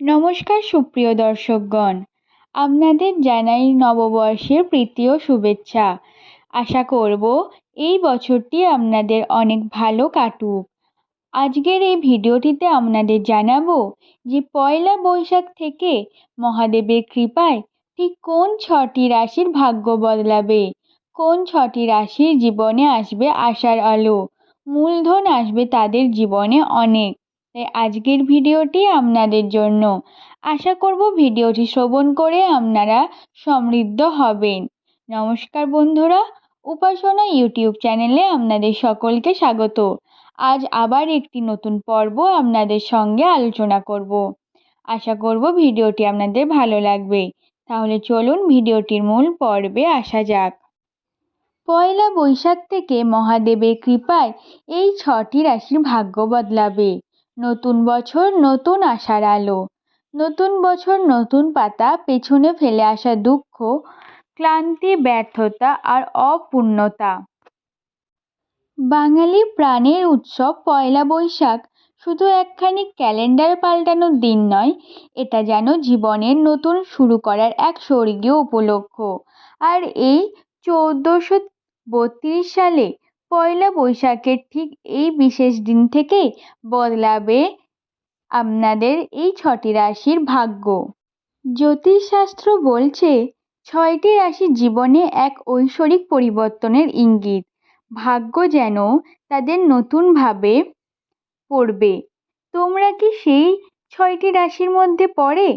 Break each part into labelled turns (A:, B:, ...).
A: নমস্কার সুপ্রিয় দর্শকগণ। আপনাদের জানাই নববর্ষের প্রীতি ও শুভেচ্ছা। আশা করব এই বছরটি আপনাদের অনেক ভালো কাটুক। আজকের এই ভিডিওটিতে আপনাদের জানাব যে পয়লা বৈশাখ থেকে মহাদেবের কৃপায় ঠিক কোন ছটি রাশির ভাগ্য বদলাবে? কোন ছটি রাশির জীবনে আসবে আশার আলো? মূলধন আসবে তাদের জীবনে অনেক। তাই আজকের ভিডিওটি আপনাদের জন্য। আশা করব ভিডিওটি শ্রবণ করে আপনারা সমৃদ্ধ হবেন। নমস্কার বন্ধুরা, উপাসনা ইউটিউব চ্যানেলে আপনাদের সকলকে স্বাগত। আজ আবার একটি নতুন পর্ব আপনাদের সঙ্গে আলোচনা করব। আশা করব ভিডিওটি আপনাদের ভালো লাগবে। তাহলে চলুন ভিডিওটির মূল পর্বে আসা যাক। পয়লা বৈশাখ থেকে মহাদেবের কৃপায় এই ছটি রাশির ভাগ্য বদলাবে। নতুন বছর, নতুন আশার আলো। নতুন বছর, নতুন পাতা, পেছনে ফেলে আসা দুঃখ, ক্লান্তি, ব্যর্থতা আর অপূর্ণতা। বাঙালি প্রাণের উৎসব পয়লা বৈশাখ শুধু একখানি ক্যালেন্ডার পাল্টানোর দিন নয়, এটা যেন জীবনের নতুন শুরু করার এক স্বর্গীয় উপলক্ষ। আর এই চৌদ্দশো বত্রিশ সালে পয়লা বৈশাখের ঠিক এই বিশেষ দিন থেকেই বদলাবে আপনাদের এই ছটি রাশির ভাগ্য। জ্যোতিষশাস্ত্র বলছে, ছয়টি রাশি জীবনে এক ঐশ্বরিক পরিবর্তনের ইঙ্গিত। ভাগ্য যেন তাদের নতুনভাবে পড়বে। তোমরা কি সেই ছয়টি রাশির মধ্যে পড়ে?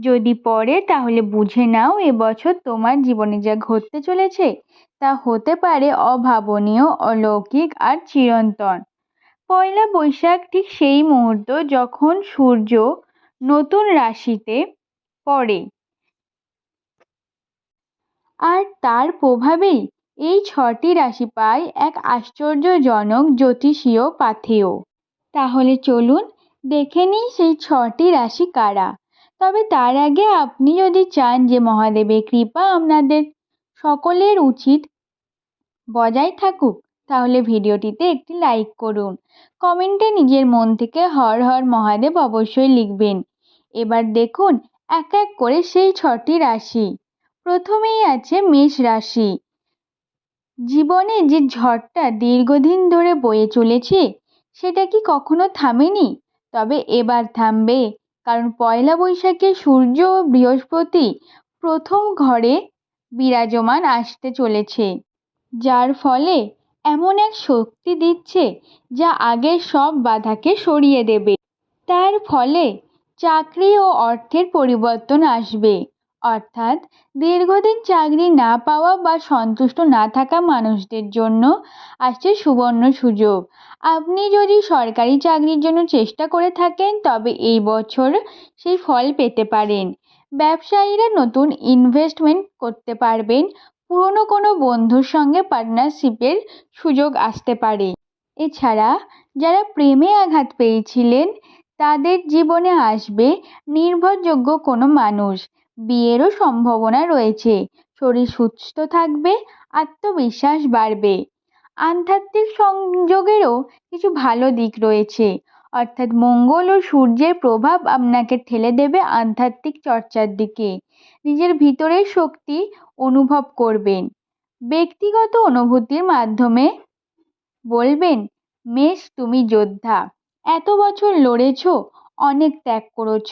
A: যদি পড়ে, তাহলে বুঝে নাও এবছর তোমার জীবনে যা ঘটতে চলেছে, তা হতে পারে অভাবনীয়, অলৌকিক আর চিরন্তন। পয়লা বৈশাখ ঠিক সেই মুহূর্ত যখন সূর্য নতুন রাশিতে পড়ে। আর তার প্রভাবেই এই ছটি রাশি পায় এক আশ্চর্যজনক জ্যোতিষীয় পাথেয়। তাহলে চলুন দেখে নিই সেই ছটি রাশি কারা। তবে তার আগে আপনি যদি চান যে মহাদেবের কৃপা আপনাদের সকলের উচিত বজায় থাকুক, তাহলে ভিডিওটিতে একটি লাইক করুন। কমেন্টে নিজের মন থেকে হর হর মহাদেব অবশ্যই লিখবেন। এবার দেখুন, এক এক করে সেই ছটি রাশি। প্রথমেই আছে মেষ রাশি। জীবনে যে ঝড়টা দীর্ঘদিন ধরে বয়ে চলেছে, সেটা কি কখনো থামেনি? তবে এবার থামবে। কারণ পয়লা বৈশাখে সূর্য ও বৃহস্পতি প্রথম ঘরে বিরাজমান আসতে চলেছে, যার ফলে এমন এক শক্তি দিচ্ছে যা আগের সব বাধাকে সরিয়ে দেবে। তার ফলে চাকরি ও অর্থের পরিবর্তন আসবে। অর্থাৎ দীর্ঘদিন চাকরি না পাওয়া বা সন্তুষ্ট না থাকা মানুষদের জন্য আসছে সুবর্ণ সুযোগ। আপনি যদি সরকারি চাকরির জন্য চেষ্টা করে থাকেন, তবে এই বছর সেই ফল পেতে পারেন। ব্যবসায়ীরা নতুন ইনভেস্টমেন্ট করতে পারবেন। পুরনো কোনো বন্ধুর সঙ্গে পার্টনারশিপের সুযোগ আসতে পারে। এছাড়া যারা প্রেমে আঘাত পেয়েছিলেন, তাদের জীবনে আসবে নির্ভরযোগ্য কোনো মানুষ। বিয়েরও সম্ভাবনা রয়েছে। শরীর সুস্থ থাকবে, আত্মবিশ্বাস বাড়বে। আধ্যাত্মিক সংযোগেরও কিছু ভালো দিক রয়েছে। অর্থাৎ মঙ্গল ও সূর্যের প্রভাব আপনাকে ঠেলে দেবে আধ্যাত্মিক চর্চার দিকে। নিজের ভিতরের শক্তি অনুভব করবেন। ব্যক্তিগত অনুভূতির মাধ্যমে বলবেন, মেষ, তুমি যোদ্ধা। এত বছর লড়েছ, অনেক ত্যাগ করেছ।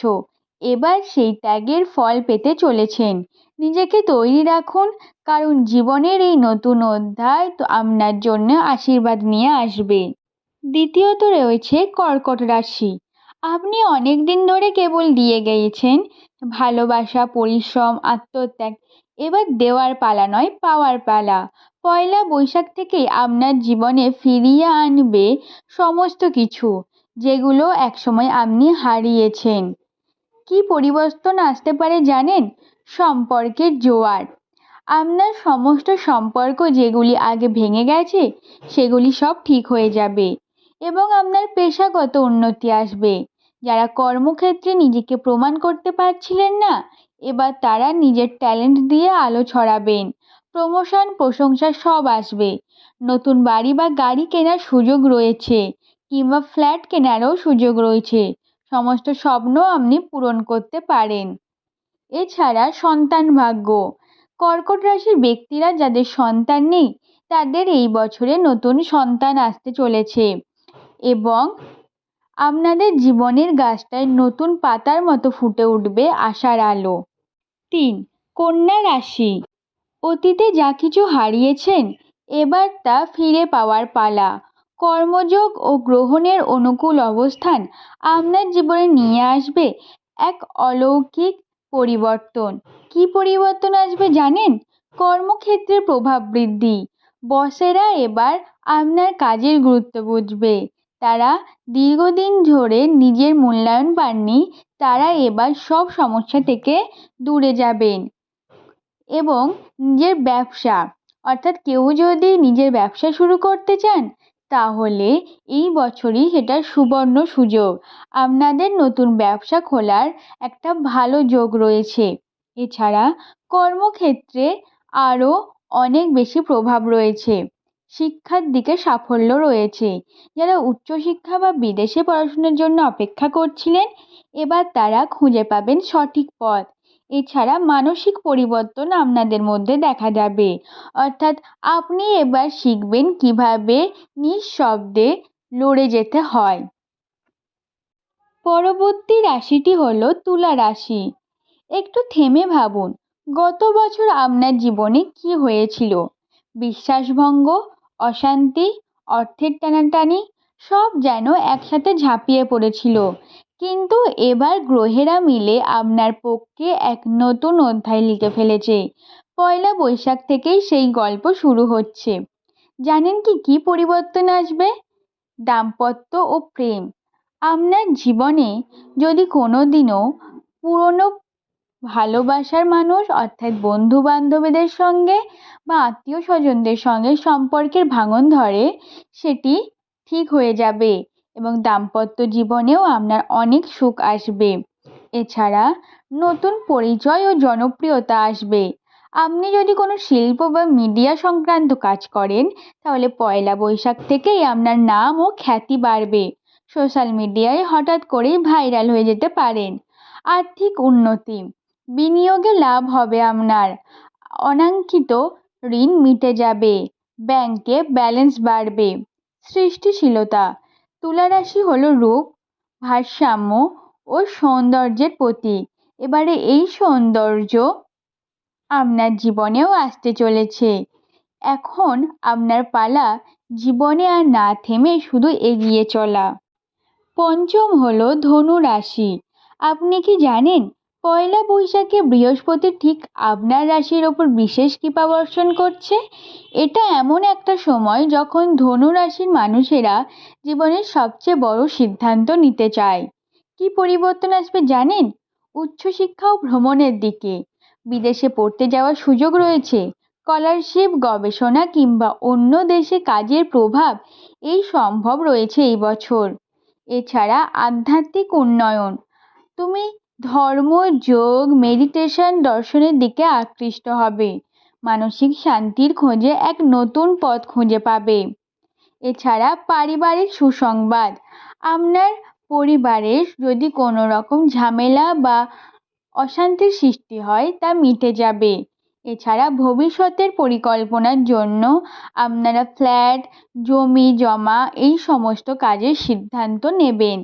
A: এবার সেই ত্যাগের ফল পেতে চলেছেন। নিজেকে তৈরি রাখুন, কারণ জীবনের এই নতুন অধ্যায় তো আপনার জন্য আশীর্বাদ নিয়ে আসবে। দ্বিতীয়ত রয়েছে কর্কট রাশি। আপনি অনেক দিন ধরে কেবল দিয়ে গিয়েছেন, ভালোবাসা, পরিশ্রম, আত্মত্যাগ, এবার দেওয়ার পালা নয়, পাওয়ার পালা। পয়লা বৈশাখ থেকেই আপনার জীবনে ফিরিয়ে আনবে সমস্ত কিছু, যেগুলো একসময় আপনি হারিয়েছেন। কি পরিবর্তন আসতে পারে জানেন? সম্পর্কের জোয়ার। আপনার সমস্ত সম্পর্ক যেগুলি আগে ভেঙে গেছে, সেগুলি সব ঠিক হয়ে যাবে এবং আপনার পেশাগত উন্নতি আসবে। যারা কর্মক্ষেত্রে নিজেকে প্রমাণ করতে পারছিলেন না, এবার তারা নিজের ট্যালেন্ট দিয়ে আলো ছড়াবেন। প্রমোশন, প্রশংসা সব আসবে। নতুন বাড়ি বা গাড়ি কেনার সুযোগ রয়েছে কিংবা ফ্ল্যাট কেনারও সুযোগ রয়েছে। সমস্ত স্বপ্ন আপনি পূরণ করতে পারেন। এছাড়া সন্তান ভাগ্য। কর্কট রাশির ব্যক্তিরা যাদের সন্তান নেই, তাদের এই বছরে নতুন সন্তান আসতে চলেছে এবং আপনাদের জীবনের গাছটায় নতুন পাতার মতো ফুটে উঠবে আশার আলো। তিন, কন্যা রাশি। অতীতে যা কিছু হারিয়েছেন, এবার তা ফিরে পাওয়ার পালা। কর্মযোগ ও গ্রহণের অনুকূল অবস্থান আপনার জীবনে নিয়ে আসবে এক অলৌকিক পরিবর্তন। কি পরিবর্তন আসবে জানেন? কর্মক্ষেত্রে প্রভাব বৃদ্ধি। বসেরা এবার আপনার কাজের গুরুত্ব বুঝবে। তারা দীর্ঘদিন ধরে নিজের মূল্যায়ন পাননি, তারা এবার সব সমস্যা থেকে দূরে যাবেন। এবং নিজের ব্যবসা, অর্থাৎ কেউ যদি নিজের ব্যবসা শুরু করতে চান তাহলে এই বছরই সেটা সুবর্ণ সুযোগ। আপনাদের নতুন ব্যবসা খোলার একটা ভালো যোগ রয়েছে। এছাড়া কর্মক্ষেত্রে আরও অনেক বেশি প্রভাব রয়েছে। শিক্ষার দিকে সাফল্য রয়েছে। যারা উচ্চশিক্ষা বা বিদেশে পড়াশোনার জন্য অপেক্ষা করছিলেন, এবার তারা খুঁজে পাবেন সঠিক পথ। এছাড়া মানসিক পরিবর্তন আপনাদের মধ্যে দেখা যাবে। অর্থাৎ আপনি এবার শিখবেন কীভাবে নিঃশব্দে লড়ে যেতে হয়। পরবর্তী রাশিটি হলো তুলা রাশি। একটু থেমে ভাবুন, গত বছর আপনার জীবনে কি হয়েছিল? বিশ্বাসভঙ্গ, অশান্তি, অর্থের টানাটানি, সব যেন একসাথে ঝাঁপিয়ে পড়েছিল। কিন্তু এবার গ্রহেরা মিলে আপনার পক্ষে এক নতুন অধ্যায় লিখে ফেলেছে। পয়লা বৈশাখ থেকেই সেই গল্প শুরু হচ্ছে। জানেন কি, কী পরিবর্তন আসবে? দাম্পত্য ও প্রেম। আপনার জীবনে যদি কোনো দিনও পুরনো ভালোবাসার মানুষ, অর্থাৎ বন্ধু বান্ধবীদের সঙ্গে বা আত্মীয় স্বজনদের সঙ্গে সম্পর্কের ভাঙন ধরে, সেটি ঠিক হয়ে যাবে। এবং দাম্পত্য জীবনেও আপনার অনেক সুখ আসবে। এছাড়া নতুন পরিচয় ও জনপ্রিয়তা আসবে। আপনি যদি কোনো শিল্প বা মিডিয়া সংক্রান্ত কাজ করেন, তাহলে পয়লা বৈশাখ থেকেই আপনার নাম ও খ্যাতি বাড়বে। সোশ্যাল মিডিয়ায় হঠাৎ করেই ভাইরাল হয়ে যেতে পারেন। আর্থিক উন্নতি, বিনিয়োগে লাভ হবে আপনার। অনাঙ্কিত ঋণ মিটে যাবে। ব্যাংকে ব্যালেন্স বাড়বে। সৃষ্টিশীলতা তুলা রাশি হলো রূপ, ভারসাম্য ও সৌন্দর্যের প্রতীক। এবারে এই সৌন্দর্য আপনার জীবনেও আসতে চলেছে। এখন আপনার পালা জীবনে আর না থেমে শুধু এগিয়ে চলা। পঞ্চম হলো ধনু রাশি। আপনি কি জানেন পয়লা বৈশাখে বৃহস্পতি ঠিক আপনার রাশির ওপর বিশেষ কৃপা বর্ষণ করছে? এটা এমন একটা সময় যখন ধনু রাশির মানুষেরা জীবনের সবচেয়ে বড় সিদ্ধান্ত নিতে চায়। কি পরিবর্তন আসবে জানেন? উচ্চশিক্ষা ও ভ্রমণের দিকে। বিদেশে পড়তে যাওয়ার সুযোগ রয়েছে। স্কলারশিপ, গবেষণা কিংবা অন্য দেশে কাজের প্রভাব এই সম্ভব রয়েছে এই বছর। এছাড়া আধ্যাত্মিক উন্নয়ন। তুমি ধর্ম, যোগ মেডিটেশন দর্শনের দিকে আকৃষ্ট হবে। মানসিক শান্তির খোঁজে এক নতুন পথ খুঁজে পাবে। এছাড়া পারিবারিক সুসংবাদ, আপনার পরিবারের যদি কোনো রকম ঝামেলা বা অশান্তির সৃষ্টি হয় তা মিটে যাবে। এছাড়া ভবিষ্যতের পরিকল্পনার জন্য আপনারা ফ্ল্যাট, জমি জমা এই সমস্ত কাজের সিদ্ধান্ত নেবেন।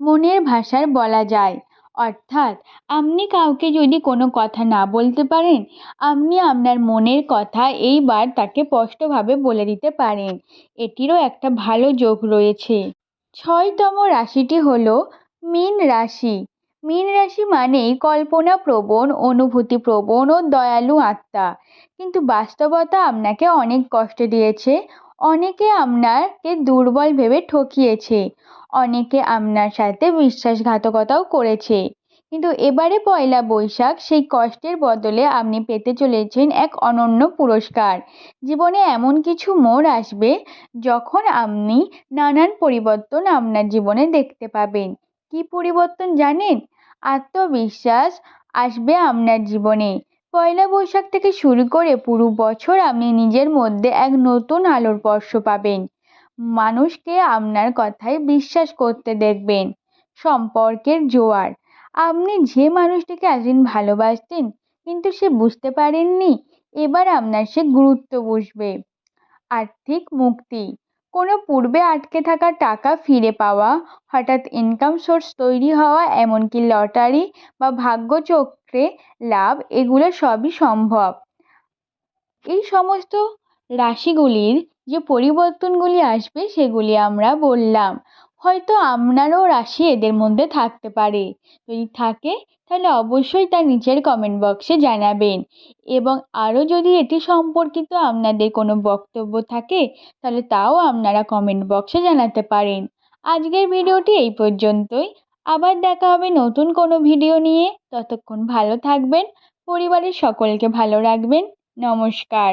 A: মনের ভাষার বলা যায় অর্থাৎ আপনি কাউকে যদি কোনো কথা না বলতে পারেন, আপনি আপনার মনের কথা এইবার তাকে স্পষ্টভাবে বলে দিতে পারেন। এটিরও একটা ভালো যোগ রয়েছে। ছয়তম রাশিটি হল মীন রাশি। মীন রাশি মানেই কল্পনাপ্রবণ অনুভূতিপ্রবণ ও দয়ালু আত্মা। কিন্তু বাস্তবতা আপনাকে অনেক কষ্ট দিয়েছে, অনেকে আপনাকে দুর্বল ভেবে ঠকিয়েছে। অনেকে আপনার সাথে বিশ্বাসঘাতকতাও করেছে। কিন্তু এবারে পয়লা বৈশাখ সেই কষ্টের বদলে আপনি পেতে চলেছেন এক অনন্য পুরস্কার। জীবনে এমন কিছু মোড় আসবে যখন আপনি নানান পরিবর্তন আপনার জীবনে দেখতে পাবেন। কি পরিবর্তন জানেন? আত্মবিশ্বাস আসবে আপনার জীবনে। পয়লা বৈশাখ থেকে শুরু করে পুরো বছর আপনি নিজের মধ্যে এক নতুন আলোর স্পর্শ পাবেন। মানুষকে আপনার কথায় বিশ্বাস করতে দেখবেন। সম্পর্কের জোয়ার। আপনি যে মানুষটিকে এতদিন ভালোবাসতেন, কিন্তু সে বুঝতে পারেননি, এবার আপনার সে গুরুত্ব বুঝবে। আর্থিক মুক্তি। কোনো পূর্বে আটকে থাকা টাকা ফিরে পাওয়া, হঠাৎ ইনকাম সোর্স তৈরি হওয়া, এমনকি লটারি বা ভাগ্যচক্রে লাভ, এগুলো সবই সম্ভব। এই সমস্ত রাশিগুলির যে পরিবর্তনগুলি আসবে সেগুলি আমরা বললাম। হয়তো আপনারও রাশি এদের মধ্যে থাকতে পারে। যদি থাকে, তাহলে অবশ্যই তা নিচের কমেন্ট বক্সে জানাবেন। এবং আরও যদি এটি সম্পর্কিত আপনাদের কোনো বক্তব্য থাকে, তাহলে তাও আপনারা কমেন্ট বক্সে জানাতে পারেন। আজকের ভিডিওটি এই পর্যন্তই। আবার দেখা হবে নতুন কোনো ভিডিও নিয়ে। ততক্ষণ ভালো থাকবেন। পরিবারের সকলকে ভালো রাখবেন। নমস্কার।